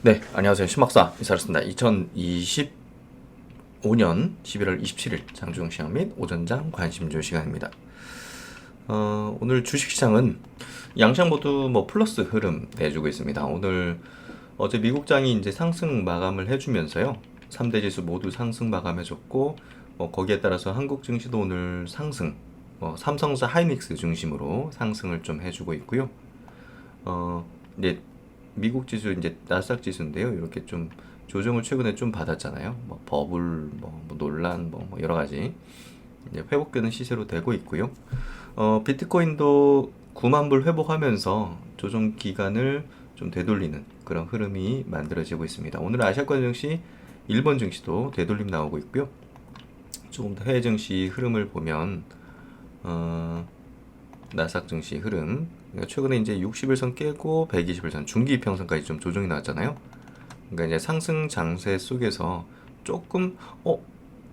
네, 안녕하세요. 신박사 이사였습니다. 2025년 11월 27일 장중 시장 및 오전장 관심주 시간입니다. 어, 오늘 주식시장은 양장 모두 뭐 플러스 흐름 내주고 있습니다. 오늘 어제 미국장이 이제 상승 마감을 해주면서요. 3대 지수 모두 상승 마감해줬고 뭐 거기에 따라서 한국 증시도 오늘 상승, 뭐 삼성사 하이닉스 중심으로 상승을 좀 해주고 있고요. 어, 이제 미국 지수 이제 나스닥 지수인데요. 이렇게 좀 조정을 최근에 좀 받았잖아요. 뭐 버블, 뭐, 뭐 논란, 뭐, 뭐 여러 가지 이제 회복되는 시세로 되고 있고요. 어, 비트코인도 9만 불 회복하면서 조정 기간을 좀 되돌리는 그런 흐름이 만들어지고 있습니다. 오늘 아시아권 증시, 일본 증시도 되돌림 나오고 있고요. 조금 더 해외 증시 흐름을 보면 어, 나스닥 증시 흐름 그러니까 최근에 이제 60일선 깨고 120일선 중기 이평선까지 좀 조정이 나왔잖아요. 그러니까 이제 상승 장세 속에서 조금 어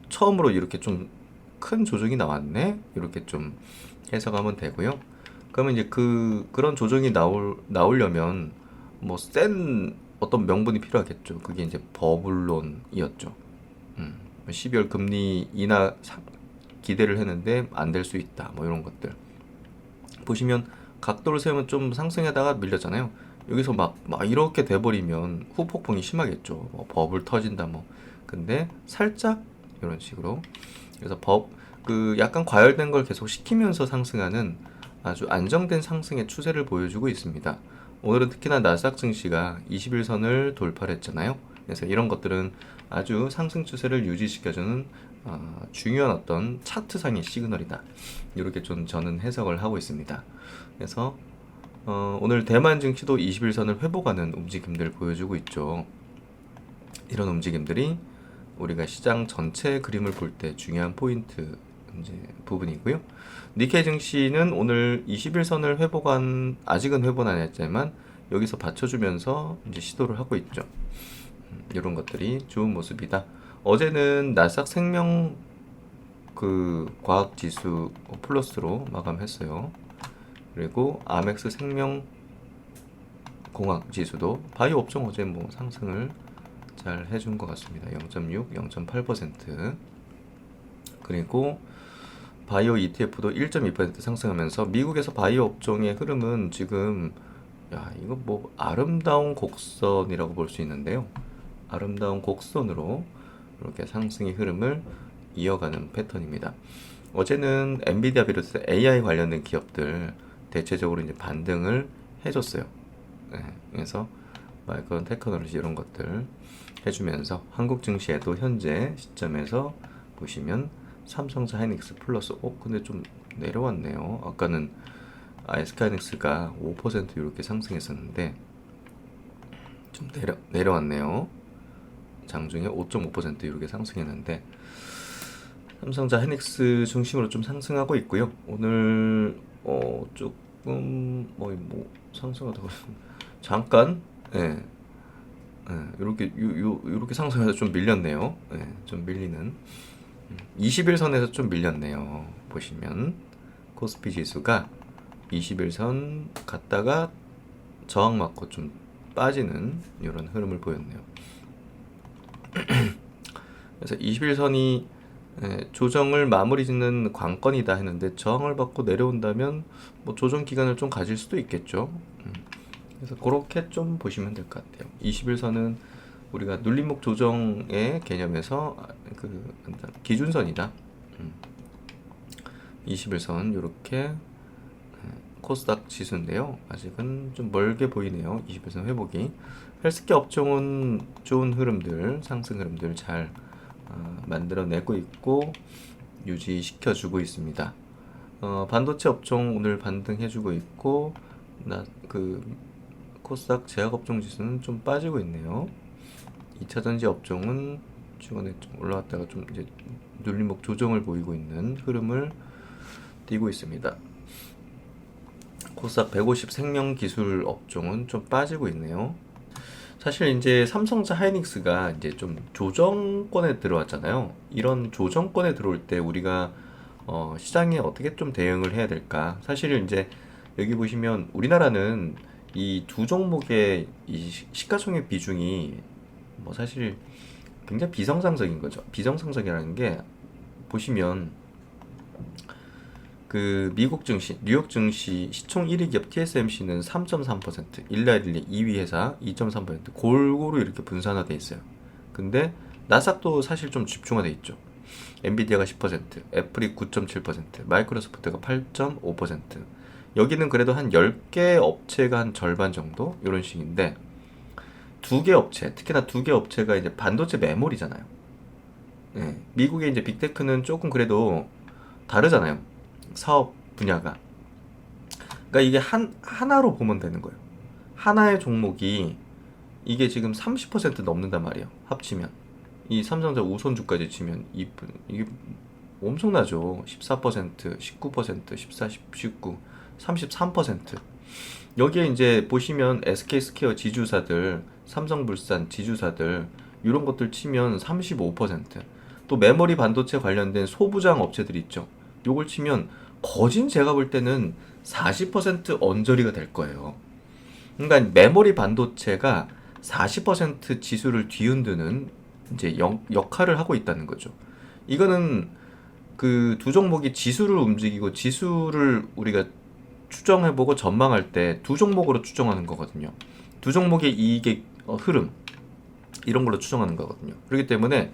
처음으로 이렇게 좀 큰 조정이 나왔네 이렇게 좀 해석하면 되고요. 그러면 이제 그 그런 조정이 나올 나오려면 뭐 센 어떤 명분이 필요하겠죠. 그게 이제 버블론이었죠. 음, 12월 금리 인하 상- 기대를 했는데 안 될 수 있다. 뭐 이런 것들. 보시면 각도를 세우면 좀 상승하다가 밀렸잖아요. 여기서 막, 막 이렇게 돼버리면 후폭풍이 심하겠죠. 뭐 버블 터진다 뭐. 근데 살짝 이런 식으로. 그래서 법, 그 약간 과열된 걸 계속 시키면서 상승하는 아주 안정된 상승의 추세를 보여주고 있습니다. 오늘은 특히나 나스닥 증시가 21선을 돌파를 했잖아요. 그래서 이런 것들은 아주 상승 추세를 유지시켜주는 어, 중요한 어떤 차트상의 시그널이다. 이렇게 좀 저는 해석을 하고 있습니다. 그래서 어, 오늘 대만 증시도 21선을 회복하는 움직임들 보여주고 있죠. 이런 움직임들이 우리가 시장 전체 그림을 볼 때 중요한 포인트 이제 부분이고요. 니케이 증시는 오늘 21선을 회복한 아직은 회복 안 했지만 여기서 받쳐주면서 이제 시도를 하고 있죠. 음, 이런 것들이 좋은 모습이다. 어제는 나스닥 생명 그 과학 지수 플러스로 마감했어요. 그리고 아멕스 생명 공학 지수도 바이오 업종 어제 뭐 상승을 잘 해준 것 같습니다. 0.6, 0.8% 그리고 바이오 ETF도 1.2% 상승하면서 미국에서 바이오 업종의 흐름은 지금 야 이거 뭐 아름다운 곡선이라고 볼 수 있는데요. 아름다운 곡선으로 이렇게 상승의 흐름을 이어가는 패턴입니다. 어제는 엔비디아 비롯해 AI 관련된 기업들 대체적으로 이제 반등을 해줬어요. 네, 그래서 마이크론 테크놀로지 이런 것들 해주면서 한국 증시에도 현재 시점에서 보시면 삼성사 하이닉스 플러스 어 근데 좀 내려왔네요. 아까는 아이스카이닉스가 5% 이렇게 상승했었는데 좀 내려 내려왔네요. 장중에 5.5% 이렇게 상승했는데 삼성자 하이닉스 중심으로 좀 상승하고 있고요. 오늘 어 조금 뭐, 뭐 상승하다가 잠깐 예. 예, 이렇게 요, 요, 이렇게 상승해서 좀 밀렸네요. 예, 좀 밀리는 21선에서 좀 밀렸네요. 보시면 코스피 지수가 21선 갔다가 저항 맞고 좀 빠지는 이런 흐름을 보였네요. 그래서 21선이 예, 조정을 마무리 짓는 관건이다 했는데 저항을 받고 내려온다면 뭐 조정 기간을 좀 가질 수도 있겠죠. 음. 그래서 그렇게 좀 보시면 될 것 같아요. 21선은 우리가 눌림목 조정의 개념에서 아, 그 기준선이다. 음. 21선 이렇게 코스닥 지수인데요. 아직은 좀 멀게 보이네요. 21선 회복이. 헬스케어 업종은 좋은 흐름들, 상승 흐름들 잘 어, 만들어내고 있고 유지시켜주고 있습니다. 어, 반도체 업종 오늘 반등해주고 있고 나그 코스닥 제약 업종 지수는 좀 빠지고 있네요. 2차 전지 업종은 최근에 좀 올라왔다가 좀 이제 눌림목 조정을 보이고 있는 흐름을 띠고 있습니다. 코스닥 150 생명 기술 업종은 좀 빠지고 있네요. 사실 이제 삼성자 하이닉스가 이제 좀 조정권에 들어왔잖아요. 이런 조정권에 들어올 때 우리가 어, 시장에 어떻게 좀 대응을 해야 될까? 사실 이제 여기 보시면 우리나라는 이 두 종목의 이 시- 시가총액 비중이 뭐 사실 굉장히 비정상적인 거죠. 비정상적이라는 게 보시면 그 미국 증시, 뉴욕 증시 시총 1위 기업 TSMC는 3.3%, 일라일리 2위 회사 2.3% 골고루 이렇게 분산화돼 있어요. 근데 나스닥도 사실 좀 집중화돼 있죠. 엔비디아가 10%, 애플이 9.7%, 마이크로소프트가 8.5%. 여기는 그래도 한 10개 업체가 한 절반 정도 이런 식인데 두 개 업체, 특히나 두 개 업체가 이제 반도체 메모리잖아요. 예, 미국의 이제 빅테크는 조금 그래도 다르잖아요. 사업 분야가. 그러니까 이게 한 하나로 보면 되는 거예요. 하나의 종목이 이게 지금 30% 넘는단 말이에요. 합치면 이 삼성전자 우선주까지 치면 이 이게 엄청나죠. 14%, 19%, 14, 19, 33%. 여기에 이제 보시면 SK스퀘어 지주사들, 삼성물산 지주사들 이런 것들 치면 35%. 또 메모리 반도체 관련된 소부장 업체들 있죠. 요걸 치면 거진 제가 볼 때는 40% 언저리가 될 거예요. 그러니까 메모리 반도체가 40% 지수를 뒤흔드는 이제 역, 역할을 하고 있다는 거죠. 이거는 그 두 종목이 지수를 움직이고 지수를 우리가 추정해보고 전망할 때 두 종목으로 추정하는 거거든요. 두 종목의 이익의 어, 흐름 이런 걸로 추정하는 거거든요. 그렇기 때문에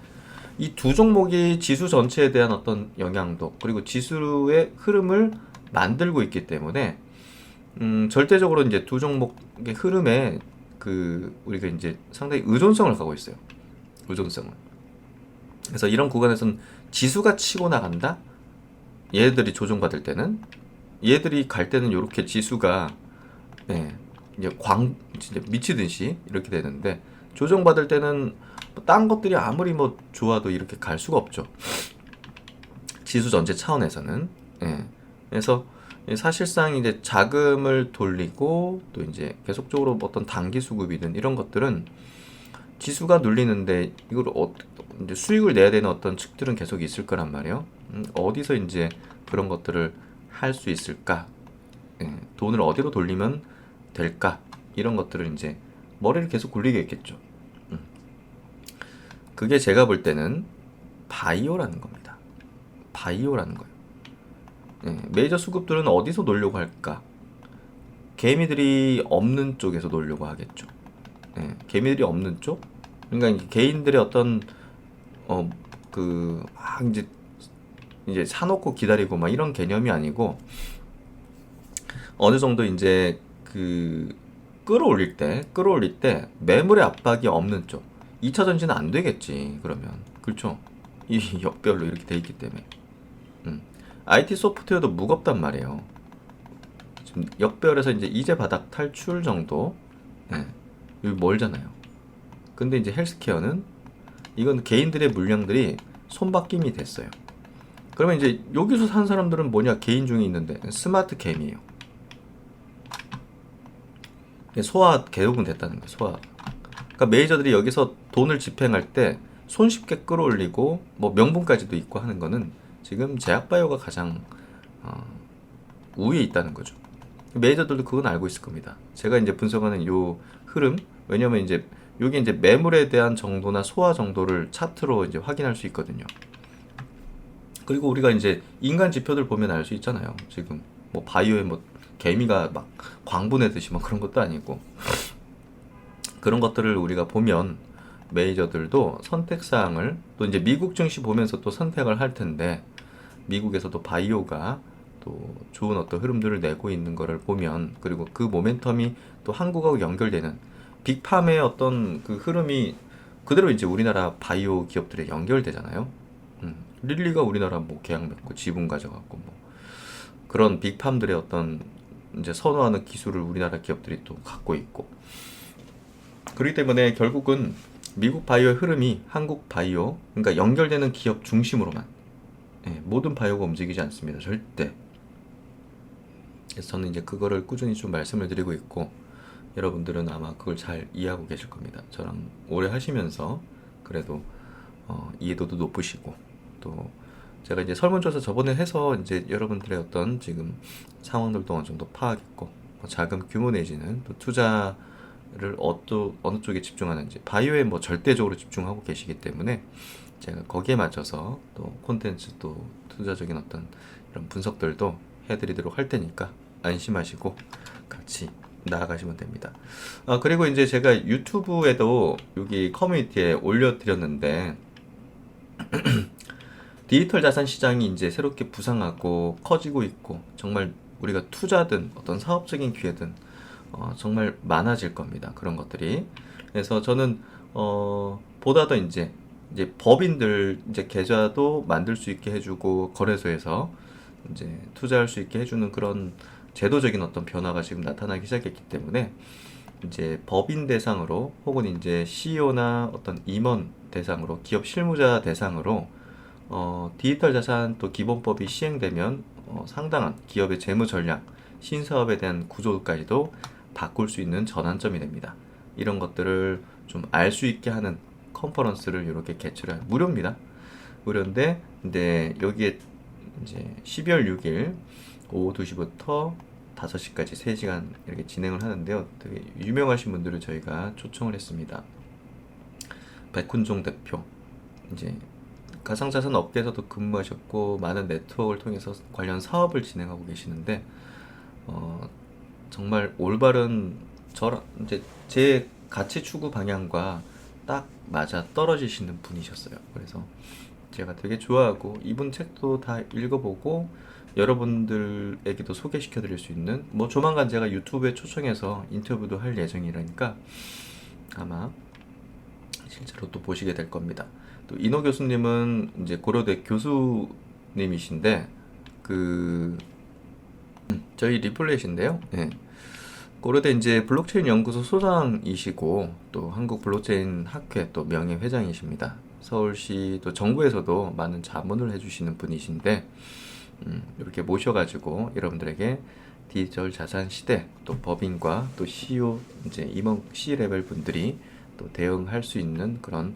이 두 종목이 지수 전체에 대한 어떤 영향도 그리고 지수의 흐름을 만들고 있기 때문에 음, 절대적으로 이제 두 종목의 흐름에 그 우리가 이제 상당히 의존성을 갖고 있어요. 의존성을. 그래서 이런 구간에서는 지수가 치고 나간다. 얘들이 조정받을 때는 얘들이 갈 때는 이렇게 지수가 네, 이제 광 진짜 미치듯이 이렇게 되는데 조정받을 때는 뭐 딴 것들이 아무리 뭐 좋아도 이렇게 갈 수가 없죠. 지수 전체 차원에서는. 예. 그래서 사실상 이제 자금을 돌리고 또 이제 계속적으로 어떤 단기 수급이든 이런 것들은 지수가 눌리는데 이걸 어, 이제 수익을 내야 되는 어떤 측들은 계속 있을 거란 말이에요. 음, 어디서 이제 그런 것들을 할 수 있을까? 예, 돈을 어디로 돌리면 될까? 이런 것들을 이제 머리를 계속 굴리겠겠죠. 음. 그게 제가 볼 때는 바이오라는 겁니다. 바이오라는 거예요. 예, 메이저 수급들은 어디서 놀려고 할까? 개미들이 없는 쪽에서 놀려고 하겠죠. 예, 개미들이 없는 쪽? 그러니까 개인들의 어떤 어그 아, 이제 이제 사놓고 기다리고 막 이런 개념이 아니고 어느 정도 이제 그 끌어올릴 때 끌어올릴 때 매물의 압박이 없는 쪽 2차 전지는 안 되겠지 그러면 그렇죠 이 역별로 이렇게 돼 있기 때문에 음. IT 소프트웨어도 무겁단 말이에요 지금 역별에서 이제 이제 바닥 탈출 정도 예, 여기 멀잖아요 근데 이제 헬스케어는 이건 개인들의 물량들이 손바뀜이 됐어요 그러면 이제 여기서 산 사람들은 뭐냐 개인 중에 있는데 스마트 캠이에요. 소화 개혁은 됐다는 거예요. 소화. 그러니까 메이저들이 여기서 돈을 집행할 때 손쉽게 끌어올리고 뭐 명분까지도 있고 하는 거는 지금 제약바이오가 가장 어, 우위에 있다는 거죠. 메이저들도 그건 알고 있을 겁니다. 제가 이제 분석하는 요 흐름 왜냐면 이제 요게 이제 매물에 대한 정도나 소화 정도를 차트로 이제 확인할 수 있거든요. 그리고 우리가 이제 인간 지표들 보면 알 수 있잖아요. 지금 뭐 바이오에 뭐 개미가 막 광분해듯이 막 그런 것도 아니고 그런 것들을 우리가 보면 메이저들도 선택 사항을 또 이제 미국 증시 보면서 또 선택을 할 텐데 미국에서도 바이오가 또 좋은 어떤 흐름들을 내고 있는 거를 보면 그리고 그 모멘텀이 또 한국하고 연결되는 빅팜의 어떤 그 흐름이 그대로 이제 우리나라 바이오 기업들에 연결되잖아요. 음, 릴리가 우리나라 뭐 계약 맺고 지분 가져갔고 뭐 그런 빅팜들의 어떤 이제 선호하는 기술을 우리나라 기업들이 또 갖고 있고 그렇기 때문에 결국은 미국 바이오의 흐름이 한국 바이오 그러니까 연결되는 기업 중심으로만 예, 모든 바이오가 움직이지 않습니다. 절대. 그래서 저는 이제 그거를 꾸준히 좀 말씀을 드리고 있고 여러분들은 아마 그걸 잘 이해하고 계실 겁니다. 저랑 오래 하시면서 그래도 어, 이해도도 높으시고 또 제가 이제 설문조사 저번에 해서 이제 여러분들의 어떤 지금 상황들도 어느 정도 파악했고 뭐 자금 규모 내지는 또 투자 를 어떠, 어느 쪽에 집중하는지 바이오에 뭐 절대적으로 집중하고 계시기 때문에 제가 거기에 맞춰서 또 콘텐츠 또 투자적인 어떤 이런 분석들도 해드리도록 할 테니까 안심하시고 같이 나아가시면 됩니다. 아, 그리고 이제 제가 유튜브에도 여기 커뮤니티에 올려드렸는데 디지털 자산 시장이 이제 새롭게 부상하고 커지고 있고 정말 우리가 투자든 어떤 사업적인 기회든 어, 정말 많아질 겁니다. 그런 것들이. 그래서 저는 어, 보다 더 이제 이제 법인들 이제 계좌도 만들 수 있게 해주고 거래소에서 이제 투자할 수 있게 해주는 그런 제도적인 어떤 변화가 지금 나타나기 시작했기 때문에 이제 법인 대상으로 혹은 이제 CEO나 어떤 임원 대상으로 기업 실무자 대상으로 어, 디지털 자산 또 기본법이 시행되면 어, 상당한 기업의 재무 전략, 신사업에 대한 구조까지도 바꿀 수 있는 전환점이 됩니다. 이런 것들을 좀 알 수 있게 하는 컨퍼런스를 이렇게 개최를 한- 무료입니다. 무료인데 근데 여기에 이제 12월 6일 오후 2시부터 5시까지 3시간 이렇게 진행을 하는데요. 되게 유명하신 분들을 저희가 초청을 했습니다. 백훈종 대표 이제 가상자산 업계에서도 근무하셨고 많은 네트워크를 통해서 관련 사업을 진행하고 계시는데 어, 정말 올바른 저랑 이제 제 가치 추구 방향과 딱 맞아 떨어지시는 분이셨어요. 그래서 제가 되게 좋아하고 이분 책도 다 읽어보고 여러분들에게도 소개시켜 드릴 수 있는 뭐 조만간 제가 유튜브에 초청해서 인터뷰도 할 예정이라니까 아마 실제로 또 보시게 될 겁니다. 또 이노 교수님은 이제 고려대 교수님이신데 그 음, 저희 리플렛인데요. 예. 고려대 이제 블록체인 연구소 소장이시고 또 한국 블록체인 학회 또 명예 회장이십니다. 서울시 또 정부에서도 많은 자문을 해주시는 분이신데 음, 이렇게 모셔가지고 여러분들에게 디지털 자산 시대 또 법인과 또 CEO 이제 임원 C 레벨 분들이 또 대응할 수 있는 그런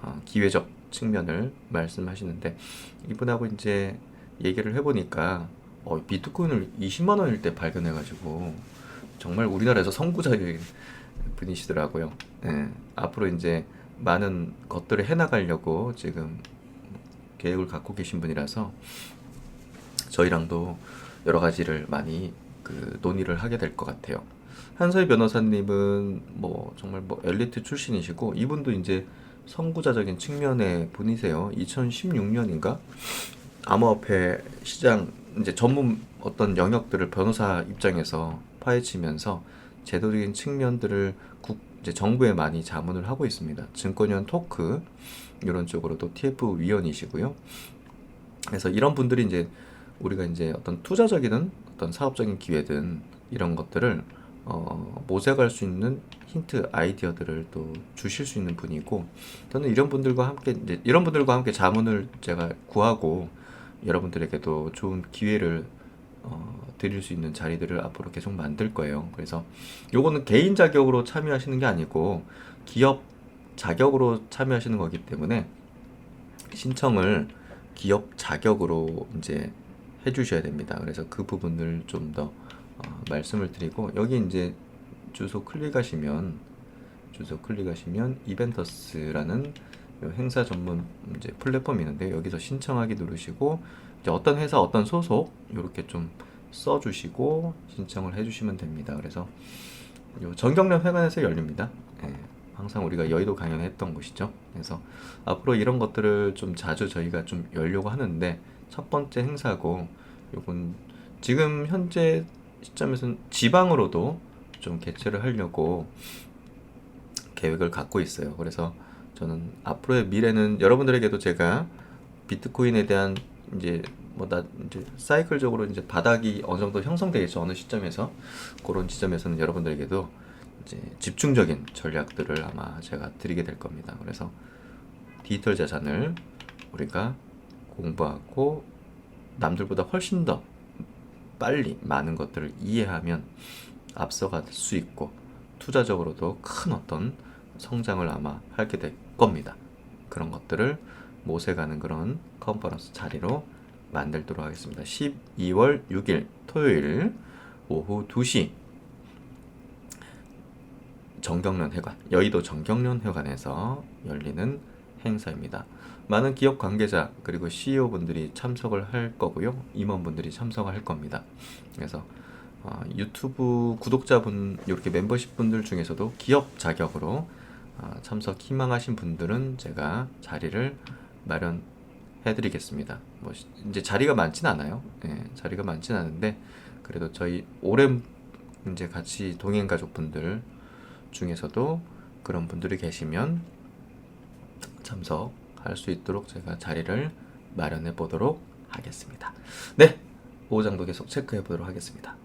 어, 기회적 측면을 말씀하시는데 이분하고 이제 얘기를 해보니까 어, 비트코인을 20만 원일 때 발견해가지고 정말 우리나라에서 선구자인 분이시더라고요. 예, 앞으로 이제 많은 것들을 해나가려고 지금 계획을 갖고 계신 분이라서 저희랑도 여러 가지를 많이 그 논의를 하게 될 것 같아요. 한서희 변호사님은 뭐 정말 뭐 엘리트 출신이시고 이분도 이제 선구자적인 측면의 분이세요. 2016년인가 암호화폐 시장 이제 전문 어떤 영역들을 변호사 입장에서 파헤치면서 제도적인 측면들을 국 정부에 많이 자문을 하고 있습니다. 증권위원 토크 이런 쪽으로도 TF 위원이시고요. 그래서 이런 분들이 이제 우리가 이제 어떤 투자적이든 어떤 사업적인 기회든 이런 것들을 어, 모색할 수 있는 힌트 아이디어들을 또 주실 수 있는 분이고 저는 이런 분들과 함께 이런 분들과 함께 자문을 제가 구하고 여러분들에게도 좋은 기회를 어, 드릴 수 있는 자리들을 앞으로 계속 만들 거예요. 그래서 요거는 개인 자격으로 참여하시는 게 아니고 기업 자격으로 참여하시는 거기 때문에 신청을 기업 자격으로 이제 해주셔야 됩니다. 그래서 그 부분을 좀더 어, 말씀을 드리고 여기 이제 주소 클릭하시면 주소 클릭하시면 이벤터스라는 요 행사 전문 이제 플랫폼이 있는데 여기서 신청하기 누르시고 이제 어떤 회사 어떤 소속 이렇게 좀 써주시고 신청을 해주시면 됩니다. 그래서 요 정경련 회관에서 열립니다. 예, 항상 우리가 여의도 강연했던 곳이죠. 그래서 앞으로 이런 것들을 좀 자주 저희가 좀 열려고 하는데 첫 번째 행사고 요건 지금 현재 시점에서는 지방으로도 좀 개최를 하려고 계획을 갖고 있어요. 그래서 저는 앞으로의 미래는 여러분들에게도 제가 비트코인에 대한 이제 뭐나 이제 사이클적으로 이제 바닥이 어느 정도 형성되겠죠. 어느 시점에서 그런 지점에서는 여러분들에게도 이제 집중적인 전략들을 아마 제가 드리게 될 겁니다. 그래서 디지털 자산을 우리가 공부하고 남들보다 훨씬 더 빨리 많은 것들을 이해하면 앞서갈 수 있고 투자적으로도 큰 어떤 성장을 아마 하게 될 겁니다. 그런 것들을 모색하는 그런 컨퍼런스 자리로 만들도록 하겠습니다. 12월 6일 토요일 오후 2시 정경련 회관, 여의도 정경련 회관에서 열리는 행사입니다. 많은 기업 관계자 그리고 CEO 분들이 참석을 할 거고요. 임원분들이 참석을 할 겁니다. 그래서 어, 유튜브 구독자분 이렇게 멤버십 분들 중에서도 기업 자격으로 어, 참석 희망하신 분들은 제가 자리를 마련해 드리겠습니다. 뭐 시- 이제 자리가 많진 않아요. 예, 자리가 많진 않은데 그래도 저희 오랜 이제 같이 동행 가족분들 중에서도 그런 분들이 계시면 참석할 수 있도록 제가 자리를 마련해 보도록 하겠습니다. 네, 오장도 계속 체크해 보도록 하겠습니다.